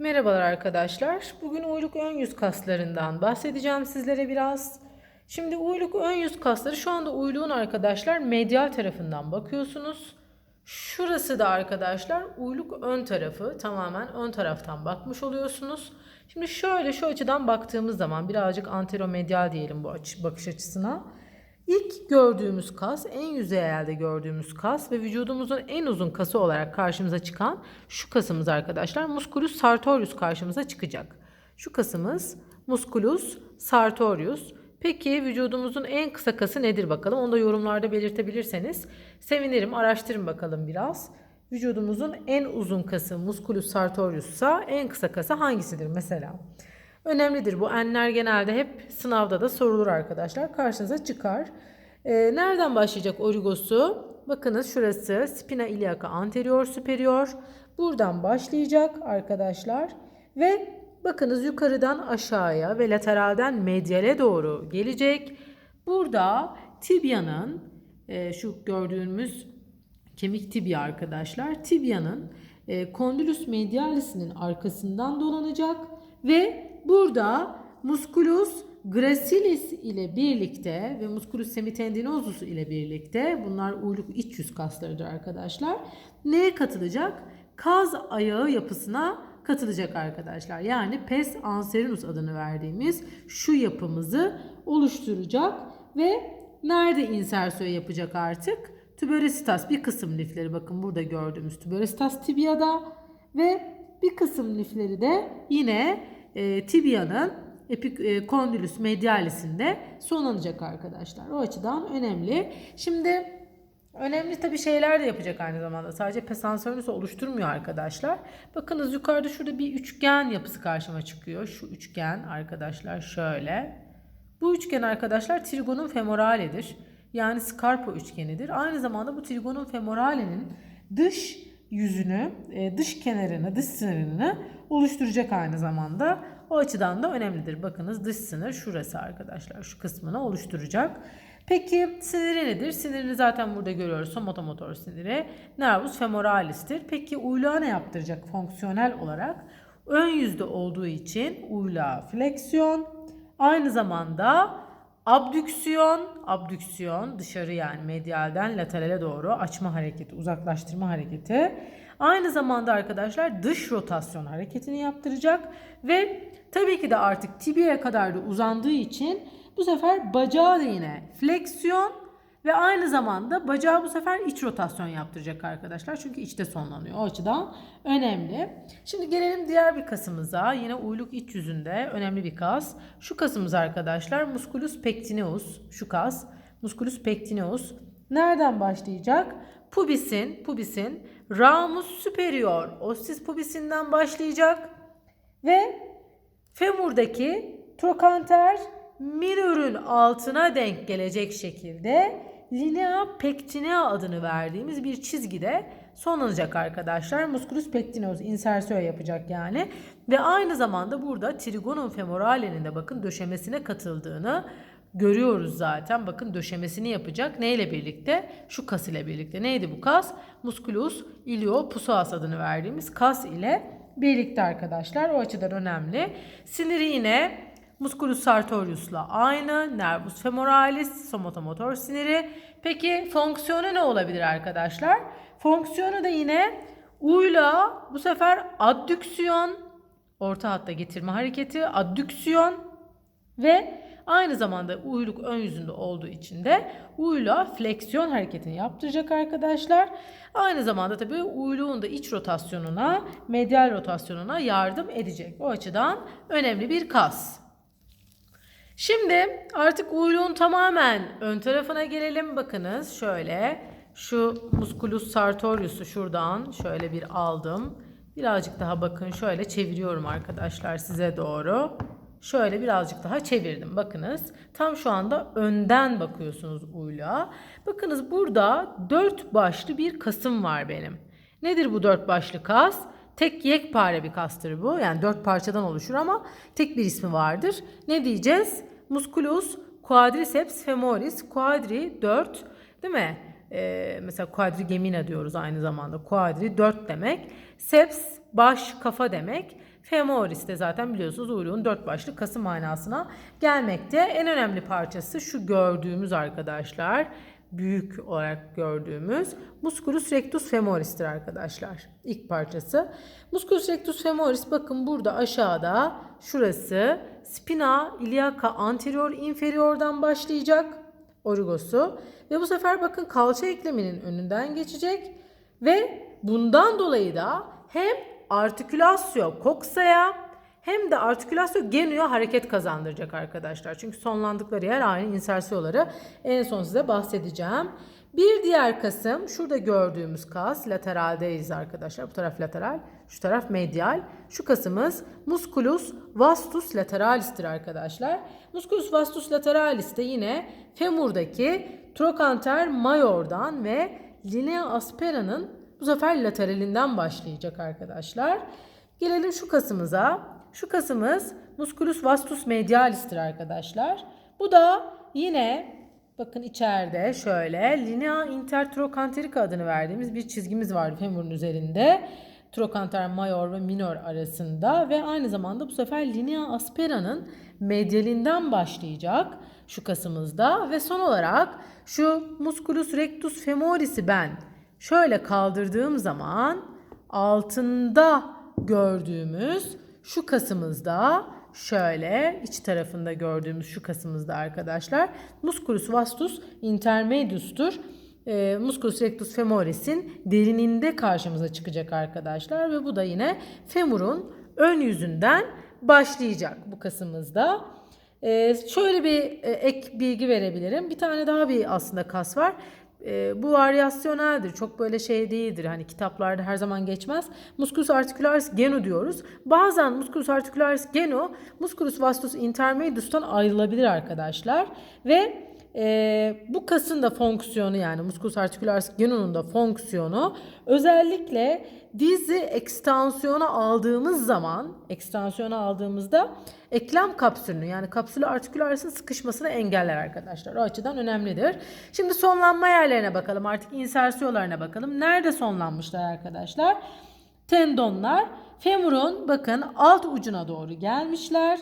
Merhabalar arkadaşlar. Bugün uyluk ön yüz kaslarından bahsedeceğim sizlere biraz. Şimdi uyluk ön yüz kasları şu anda uyluğun arkadaşlar medial tarafından bakıyorsunuz. Şurası da arkadaşlar uyluk ön tarafı tamamen ön taraftan bakmış oluyorsunuz. Şimdi şöyle şu açıdan baktığımız zaman birazcık anteromedial diyelim bu açı, bakış açısına. İlk gördüğümüz kas, en yüzeyelde gördüğümüz kas ve vücudumuzun en uzun kası olarak karşımıza çıkan şu kasımız arkadaşlar musculus sartorius karşımıza çıkacak. Şu kasımız musculus sartorius. Peki vücudumuzun en kısa kası nedir bakalım? Onu da yorumlarda belirtebilirseniz sevinirim. Araştırın bakalım biraz. Vücudumuzun en uzun kası musculus sartorius'sa en kısa kası hangisidir mesela? Önemlidir bu. Enler genelde hep sınavda da sorulur arkadaşlar. Karşınıza çıkar. Ee, nereden başlayacak origosu? Bakınız şurası spina iliaca anterior superior. Buradan başlayacak arkadaşlar. Ve bakınız yukarıdan aşağıya ve lateralden medyale doğru gelecek. Burada tibyanın e, şu gördüğümüz kemik tibia arkadaşlar. Tibyanın e, condylus medialisinin arkasından dolanacak ve burada musculus gracilis ile birlikte ve musculus semitendinosus ile birlikte bunlar uyluk iç yüz kaslarıdır arkadaşlar. Neye katılacak? Kaz ayağı yapısına katılacak arkadaşlar. Yani pes anserinus adını verdiğimiz şu yapımızı oluşturacak ve nerede insersiyon yapacak artık? Tüberositas bir kısım lifleri bakın burada gördüğümüz tüberositas tibiada ve bir kısım lifleri de yine e, tibianın epikondylus medialisinde sonlanacak arkadaşlar. O açıdan önemli. Şimdi önemli tabi şeyler de yapacak aynı zamanda. Sadece pesansörünüz oluşturmuyor arkadaşlar. Bakınız yukarıda şurada bir üçgen yapısı karşıma çıkıyor. Şu üçgen arkadaşlar şöyle. Bu üçgen arkadaşlar trigonum femoraledir. Yani scarpo üçgenidir. Aynı zamanda bu trigonum femoralenin dış yüzünü, e, dış kenarını, dış sınırını oluşturacak aynı zamanda. O açıdan da önemlidir. Bakınız dış sınır şurası arkadaşlar. Şu kısmını oluşturacak. Peki siniri nedir? Sinirini zaten burada görüyoruz. Somotomotor siniri. Nervus femoralis'tir. Peki uyluğa ne yaptıracak fonksiyonel olarak? Ön yüzde olduğu için uyluğa fleksiyon. Aynı zamanda abdüksiyon, abdüksiyon dışarı yani medyalden laterale doğru açma hareketi, uzaklaştırma hareketi. Aynı zamanda arkadaşlar dış rotasyon hareketini yaptıracak ve tabii ki de artık tibiye kadar da uzandığı için bu sefer bacağı da yine fleksiyon ve aynı zamanda bacağı bu sefer iç rotasyon yaptıracak arkadaşlar. Çünkü içte sonlanıyor. O açıdan önemli. Şimdi gelelim diğer bir kasımıza. Yine uyluk iç yüzünde önemli bir kas. Şu kasımız arkadaşlar musculus pectineus. Şu kas. Musculus pectineus. Nereden başlayacak? Pubisin, pubisin ramus superior ossis pubisinden başlayacak ve femurdaki trokanter minörün altına denk gelecek şekilde linea pectinea adını verdiğimiz bir çizgide sonlanacak arkadaşlar. Musculus pectineus insersiyon yapacak yani. Ve aynı zamanda burada trigonum femorale'nin de bakın döşemesine katıldığını görüyoruz zaten. Bakın döşemesini yapacak. Neyle birlikte? Şu kas ile birlikte. Neydi bu kas? Musculus iliopsoas adını verdiğimiz kas ile birlikte arkadaşlar. O açıdan önemli. Siniri yine Musculus sartorius'la aynı. Nervus femoralis, somotomotor siniri. Peki fonksiyonu ne olabilir arkadaşlar? Fonksiyonu da yine uyla bu sefer addüksiyon, orta hatta getirme hareketi, addüksiyon ve aynı zamanda uyluk ön yüzünde olduğu için de uyla fleksiyon hareketini yaptıracak arkadaşlar. Aynı zamanda tabii uyluğun da iç rotasyonuna, medial rotasyonuna yardım edecek. O açıdan önemli bir kas. Şimdi artık uyluğun tamamen ön tarafına gelelim. Bakınız şöyle şu musculus sartorius'u şuradan şöyle bir aldım. Birazcık daha bakın şöyle çeviriyorum arkadaşlar size doğru. Şöyle birazcık daha çevirdim. Bakınız tam şu anda önden bakıyorsunuz uyluğa. Bakınız burada dört başlı bir kasım var benim. Nedir bu dört başlı kas? Tek yekpare bir kastır bu. Yani dört parçadan oluşur ama tek bir ismi vardır. Ne diyeceğiz? Musculus quadriceps femoris quadri 4 değil mi? Ee, mesela quadrigemina diyoruz aynı zamanda. Quadri 4 demek. Seps baş kafa demek. Femoris de zaten biliyorsunuz uyluğun dört başlı kası manasına gelmekte. En önemli parçası şu gördüğümüz arkadaşlar. Büyük olarak gördüğümüz musculus rectus femoris'tir arkadaşlar. İlk parçası. Musculus rectus femoris bakın burada aşağıda şurası spina iliaca anterior inferior'dan başlayacak origosu ve bu sefer bakın kalça ekleminin önünden geçecek ve bundan dolayı da hem artikülasyon koksaya hem de artikülasyon genuya hareket kazandıracak arkadaşlar. Çünkü sonlandıkları yer aynı insersiyoları en son size bahsedeceğim. Bir diğer kasım şurada gördüğümüz kas lateraldeyiz arkadaşlar. Bu taraf lateral, şu taraf medial. Şu kasımız musculus vastus lateralis'tir arkadaşlar. Musculus vastus lateralis de yine femurdaki trochanter major'dan ve linea aspera'nın bu sefer lateralinden başlayacak arkadaşlar. Gelelim şu kasımıza. Şu kasımız musculus vastus medialis'tir arkadaşlar. Bu da yine bakın içeride şöyle linea intertrochanterica adını verdiğimiz bir çizgimiz var femurun üzerinde. Trochanter major ve minor arasında ve aynı zamanda bu sefer linea aspera'nın medialinden başlayacak şu kasımızda ve son olarak şu musculus rectus femoris'i ben şöyle kaldırdığım zaman altında gördüğümüz şu kasımızda şöyle iç tarafında gördüğümüz şu kasımızda arkadaşlar musculus vastus intermedius'tur. E, musculus rectus femoris'in derininde karşımıza çıkacak arkadaşlar ve bu da yine femurun ön yüzünden başlayacak bu kasımızda. E, şöyle bir e, ek bilgi verebilirim. Bir tane daha bir aslında kas var. E, bu varyasyoneldir. Çok böyle şey değildir. Hani kitaplarda her zaman geçmez. Musculus articularis genu diyoruz. Bazen musculus articularis genu musculus vastus intermedius'tan ayrılabilir arkadaşlar. Ve e, bu kasın da fonksiyonu yani musculus articularis genu'nun da fonksiyonu özellikle dizi ekstansiyona aldığımız zaman ekstansiyona aldığımızda eklem kapsülünü yani kapsülü artikülaris'in sıkışmasını engeller arkadaşlar. O açıdan önemlidir. Şimdi sonlanma yerlerine bakalım. Artık insersiyolarına bakalım. Nerede sonlanmışlar arkadaşlar? Tendonlar femurun bakın alt ucuna doğru gelmişler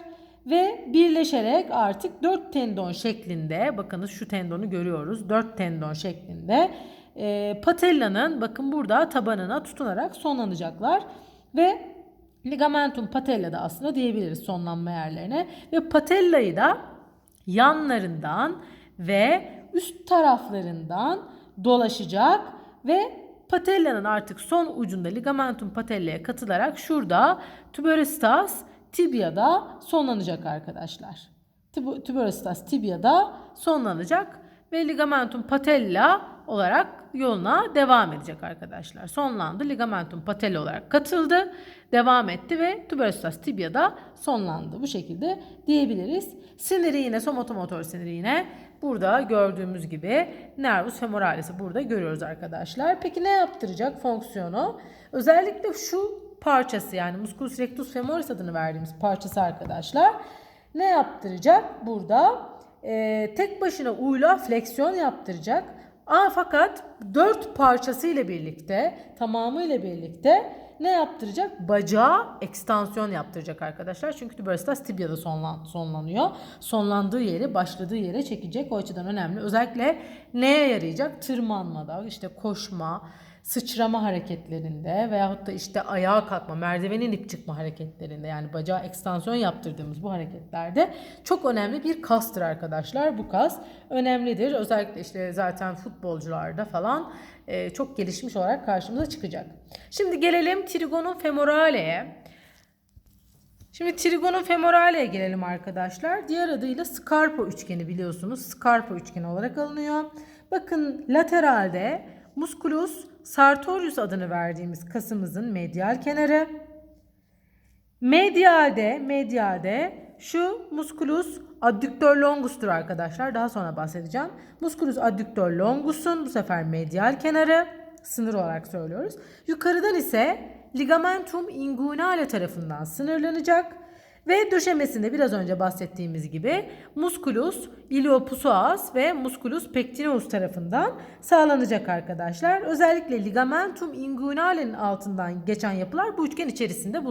ve birleşerek artık dört tendon şeklinde bakınız şu tendonu görüyoruz. Dört tendon şeklinde e, patella'nın bakın burada tabanına tutunarak sonlanacaklar ve ligamentum patella da aslında diyebiliriz sonlanma yerlerine ve patella'yı da yanlarından ve üst taraflarından dolaşacak ve patella'nın artık son ucunda ligamentum patella'ya katılarak şurada tuberostas tibia'da sonlanacak arkadaşlar. Tuberostas tibia'da sonlanacak ve ligamentum patella olarak yoluna devam edecek arkadaşlar. Sonlandı. Ligamentum patella olarak katıldı. Devam etti ve tuberostas tibia'da sonlandı. Bu şekilde diyebiliriz. Siniri yine somotomotor siniri yine burada gördüğümüz gibi nervus femoralis'i burada görüyoruz arkadaşlar. Peki ne yaptıracak fonksiyonu? Özellikle şu parçası yani musculus rectus femoris adını verdiğimiz parçası arkadaşlar. Ne yaptıracak? Burada e, tek başına uyla fleksiyon yaptıracak. Aa, fakat dört parçası ile birlikte, tamamı ile birlikte ne yaptıracak? Bacağı ekstansiyon yaptıracak arkadaşlar. Çünkü tuberostas tibia'da sonlan, sonlanıyor. Sonlandığı yeri, başladığı yere çekecek. O açıdan önemli. Özellikle neye yarayacak? Tırmanmada, işte koşma, sıçrama hareketlerinde veyahut da işte ayağa kalkma, merdivenin ip çıkma hareketlerinde yani bacağı ekstansiyon yaptırdığımız bu hareketlerde çok önemli bir kastır arkadaşlar. Bu kas önemlidir. Özellikle işte zaten futbolcularda falan e, çok gelişmiş olarak karşımıza çıkacak. Şimdi gelelim trigonum femorale'ye. Şimdi trigonum femorale'ye gelelim arkadaşlar. Diğer adıyla Scarpa üçgeni biliyorsunuz. Scarpa üçgeni olarak alınıyor. Bakın lateralde musculus sartorius adını verdiğimiz kasımızın medial kenarı. Medialde, medialde şu musculus adductor longus'tur arkadaşlar. Daha sonra bahsedeceğim. Musculus adductor longus'un bu sefer medial kenarı sınır olarak söylüyoruz. Yukarıdan ise ligamentum inguinale tarafından sınırlanacak. Ve döşemesinde biraz önce bahsettiğimiz gibi musculus iliopsoas ve musculus pectineus tarafından sağlanacak arkadaşlar. Özellikle ligamentum inguinale'nin altından geçen yapılar bu üçgen içerisinde bulunacak.